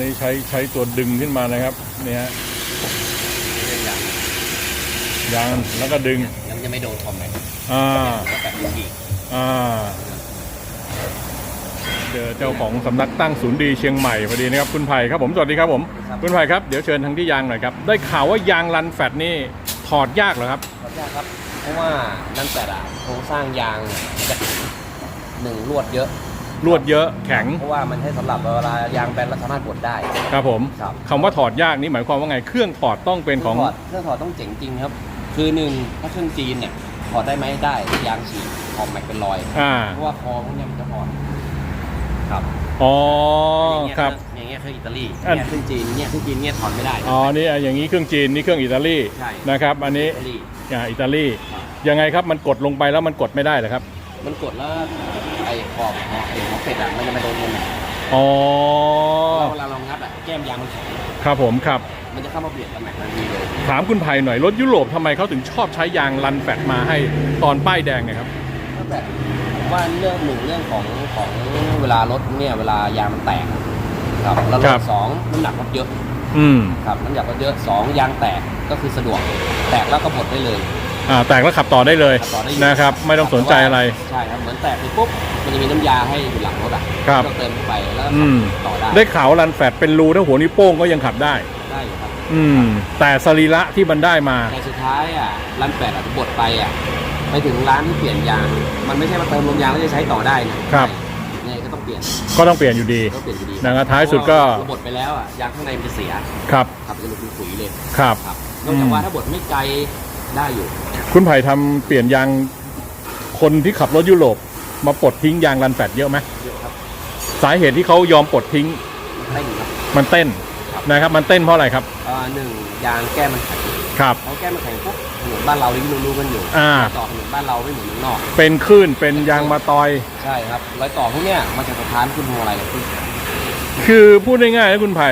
นี่ใช้ใช้ตัวดึงขึ้นมานะครับเนี่ยฮะเรื่องยางยางแล้วก็ดึงยังจะไม่โดนคอมแมนอ่าแล้วแบบฉีกอ่าเจอเจ้าของสำนักตั้งศูนย์ดีเชียงใหม่พอดีนะครับคุณไผ่ครับผมสวัสดีครับผมคุณไผ่ครับเดี๋ยวเชิญทางที่ยางหน่อยครับได้ข่าวว่ายางรันแฟตนี่ถอดยากเหรอครับขออนุญาตครับ เพราะว่านั่นแต่ละโครงสร้างยางมันจะหนึ่งลวดเยอะ รวดเยอะแข็งเพราะว่ามันให้สำหรับเวลายางแบนแล้วสามารถบดได้ ครับผมครับ คำว่าถอดยากนี่หมายความว่าไงเครื่องถอดต้องเป็นของ ถอดเครื่องถอดต้องเจ๋งจริงครับ คือหนึ่งถ้าเครื่องจีนเนี่ยถอดได้ไหมได้ยางฉีกขอบแม็กเป็นรอย อ่าเพราะว่าคอพวกเนี้ยมันจะถอดครับอ๋ออย่างเงี้ยครับ อย่างเงี้ยเครื่องอิตาลีอัน เนี่ยเครื่องจีนเนี่ยเครื่องจีนเนี่ยถอดไม่ได้นะ อ๋อนี่อย่างนี้เครื่องจีนนี่เครื่องอิตาลีใช่ นะครับ อันนี้อิตาลีอ่าอิตาลียังไงครับมันกดลงไปแล้วมันกดไม่ได้เหรอครับ มันกดแล้วไอ้ขอบไอ้ของเป็ดอะมันจะมาโดนมันอะอ๋อแล้วเวลาเรางัดอะแก้มยางมันแข็งครับผมครับ มันจะเข้ามาเปลี่ยนตำแหน่งทันทีเลย ถามคุณไผ่หน่อยรถยุโรปทำไมเขาถึงชอบใช้ยางรันแฟตมาให้ตอนป้ายแดงเนี่ยครับ ก็แบบว่าเรื่องหนึ่งเรื่องของของเวลารถเนี่ยเวลายางมันแตกครับแล้วครัรบถสองน้ำหนักรถเยอะอืม ครับน้ำหนักรถเยอะสองยางแตกก็คือสะดวกแตกแล้วก็บดได้เลย อ่าแตกแล้วขับต่อได้เลยขับต่อได้อยู่นะครับ ไม่ต้องสนใจอะไร ใช่ครับเหมือนแตกไปปุ๊บมันจะมีน้ำยาให้อยู่หลังรถอะครับ ก็เติมเข้าไปแล้วก็อืม ขับต่อได้ได้ข่าวรันแฟตเป็นรูถ้าหัวนิ้วโป้งก็ยังขับได้ ได้อยู่ครับ อืม แต่สรีระที่มันได้มา แต่สุดท้ายอะร้านแปดอะบดไปอะไปถึงร้านที่เปลี่ยนยาง มันไม่ใช่มาเติมลมยางแล้วจะใช้ต่อได้นะครับ ยังไงก็ต้องเปลี่ยนก็ต้องเปลี่ยนอยู่ดี ก็เปลี่ยนอยู่ดีนะครับท้ายสุดก็ เพราะว่าเราบดไปแล้วอะยางข้างในมันจะเสียครับ ขับจะเป็นขุยๆเลยครับ ครับนอกจากว่าถ้าบดไม่ไกลได้อยู่ คุณไผ่ทำเปลี่ยนยางคนที่ขับรถยุโรปมาปลดทิ้งยางรันแฟตเยอะไหมเยอะครับ สาเหตุที่เขายอมปลดทิ้ง เต้นครับ มันเต้นครับ นะครับ มันเต้นเพราะอะไรครับ เอ่อหนึ่งยางแก้มมันแข็งครับพอแก้มมันแข็งปุ๊บถนนบ้านเราที่รู้ๆกันอยู่อ่าต่อถนนบ้านเราไม่เหมือนเมืองนอก เป็นคลื่นเป็นยางมาตอย ใช่ครับรอยต่อพวกเนี้ยมันจะสะท้านขึ้นพวงมาลัยขึ้นคือพูดง่ายๆนะคุณไผ่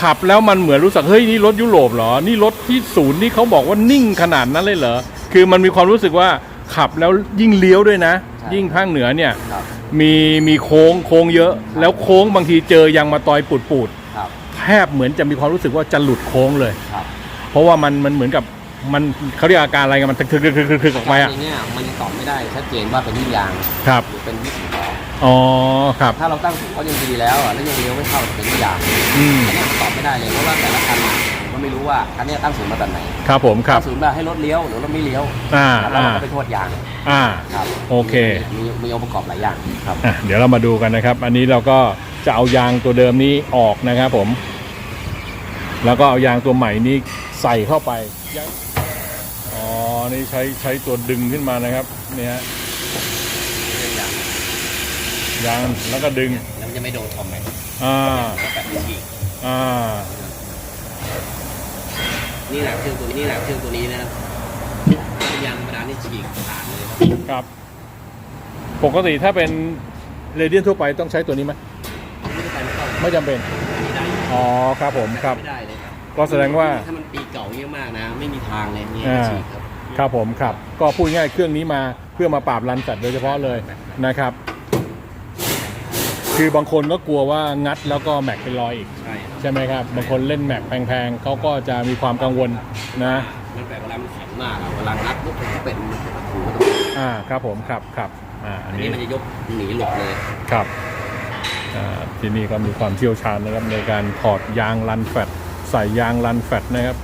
ขับแล้วมันเหมือนรู้สึกเฮ้ยนี่รถยุโรปเหรอ นี่รถที่ศูนย์นี่เขาบอกว่านิ่งขนาดนั้นเลยเหรอ คือมันมีความรู้สึกว่าขับแล้วยิ่งเลี้ยวด้วยนะยิ่งภาคเหนือเนี่ยครับมีมีโค้งโค้งเยอะ แล้วโค้งบางทีเจอยางมาตอยปูดปูดครับ ๆแทบเหมือนจะมีความรู้สึกว่าจะหลุดโค้งเลย ครับเพราะว่ามันมันเหมือนกับมันเขาเรียกอาการอะไรกันมันคึกคึกคึกคึกคึกออกไปอะการเนี่ยมันยังตอบไม่ได้ชัดเจนว่าเป็นที่ยางครับหรือเป็นที่สีล้ออ๋อครับถ้าเราตั้งสูงเขายังดีแล้วอะแล้วยังเลี้ยวไม่เข้าเป็นที่ยางอืม อันเนี้ยมันตอบไม่ได้เลยเพราะว่าแต่ละคันอะมัน ไม่รู้ว่าคันเนี้ยตั้งศูนย์มาแบบไหนครับผมครับ ตั้งศูนย์มาให้รถเลี้ยวหรือรถไม่เลี้ยวอ่าแล้วอ่าเราก็ไปโทษยางอ่า ครับโอเค มีมีองค์ประกอบหลายอย่างครับ อะเดี๋ยวเรามาดูกันนะครับ อันนี้เราก็จะเอายางตัวเดิมนี้ออกนะครับผม แล้วก็เอายางตัวใหม่นี้ใส่เข้าไปยางอ๋อนี่ใช้ใช้ตัวดึงขึ้นมานะครับเนี่ยฮะเรื่องยางยางแล้วก็ดึงแล้วมันจะไม่โดนคอมแมนอ่าแล้วแบบฉีกอ่า นี่แหละเครื่องตัวนี้นี่แหละเครื่องตัวนี้นะครับยางธรรมดานี่ฉีกขาดเลยครับครับ ปกติถ้าเป็นเรเดียนทั่วไปต้องใช้ตัวนี้ไหมไม่ได้ไปไม่เข้าไม่จำเป็นอันนี้ได้อยู่อ๋อครับผมครับ ไม่ได้เลยครับก็แสดงว่า ถ้ามันปีเก่าเยอะมากนะ ไม่มีทางเลยเนี่ยอ่า ฉีกครับ ครับผมครับ ก็พูดง่ายๆเครื่องนี้มาเพื่อมาปราบรันสัตว์โดยเฉพาะเลยนะครับ คือบางคนก็กลัวว่างัดแล้วก็แม็กเป็นรอยอีก ใช่ครับใช่ไหมครับ บางคนเล่นแม็กแพงๆเขาก็จะมีความกังวลนะ มันแบบเวลามันแข็งมากอะเวลางัดปุ๊บมันเป็นมันเป็นถูอ่าครับผมครับครับอ่าอัอันนนี้นี้มันจะยกหนีหลบเลย ครับอ่าที่นี่ก็มีความเชี่ยวชาญนะครับในการถอดยางรันแฟตใส่ยางรันแฟตนะครับ